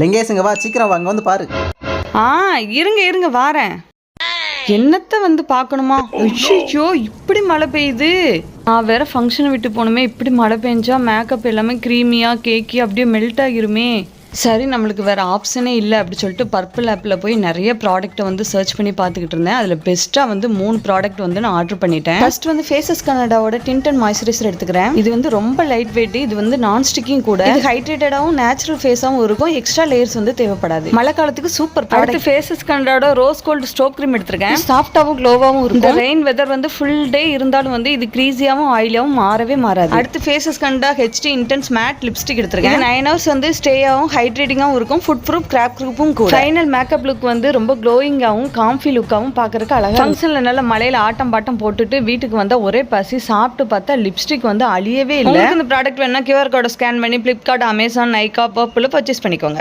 லிங்கேஷுங்க வா சீக்கிரம் வாங்க வந்து பாரு. ஆ இருங்க இருங்க வாரேன். என்னத்த வந்து பார்க்கணுமா? ஐயோ இப்படி மழை பெய்யுது. நான் வேற ஃபங்க்ஷனை விட்டு போகணுமே இப்படி மழை பெஞ்சா மேக்கப் எல்லாமே க்ரீமியா கேக்கி அப்படியே மெல்ட் ஆகிருமே. சரி நம்மளுக்கு வேற ஆப்ஷனே இல்லை அப்படி சொல்லிட்டு பர்பிள் ஆப்பில் போய் நிறைய ப்ராடக்ட்டை வந்து சர்ச் பண்ணி பார்த்துக்கிட்டு இருந்தேன். அதில் பெஸ்ட்டாக வந்து மூணு ப்ராடக்ட் வந்து நான் ஆர்டர் பண்ணிட்டேன். ஃபர்ஸ்ட் வந்து ஃபேஸஸ் கனடாவோட அண்ட் மாய்ஸ்சரைசர் எடுத்துக்கிறேன். இது வந்து ரொம்ப லைட் வெயிட் இது வந்து நான் ஸ்டிக்கிங் கூட. இது ஹைட்ரேட்டடாகவும் நேச்சுரல் ஃபேஸாகவும் இருக்கும். எக்ஸ்ட்ரா லேயர்ஸ் வந்து தேவைப்படாது. மழை காலத்துக்கு சூப்பர் அடுத்து ஃபேஸஸ் கனடாவோட ரோஸ் கோல்டு ஸ்டோப் க்ரீம் எடுத்திருக்கேன். சாஃப்டாகவும் க்ளோவாகவும் இருக்கும் இந்த ரெயின் வெதர் வந்து ஃபுல் டே இருந்தாலும் வந்து இது க்ரீஸியாகவும் ஆயிலியாகவும் மாறவே மாறாது. அடுத்து faces Canada HD intense matte lipstick எடுத்திருக்கேன். நைன் ஹவர்ஸ் வந்து ஸ்டேயாகவும் ஹைட்ரேட்டிங்காகவும் இருக்கும் ஃபுட் ப்ரூஃப் கிராப் ப்ரூஃபும் கூட. ஃபைனல் மேக்கப் லுக் வந்து ரொம்ப க்ளோயிங்காகவும் காம்ஃபி லுக்காகவும் பார்க்கறதுக்கு அழகா ஃபங்க்ஷனில் நல்ல மலையில ஆட்டம் பாட்டம் போட்டுட்டு வீட்டுக்கு வந்தா ஒரே பசி சாப்பிட்டு பார்த்தா லிப்ஸ்டிக் வந்து அழியவே இல்லை. இந்த ப்ராடக்ட் வேணா கியூஆர் கோடை ஸ்கேன் பண்ணி Flipkart Amazon Nykaa Purplle purchase பண்ணிக்கோங்க.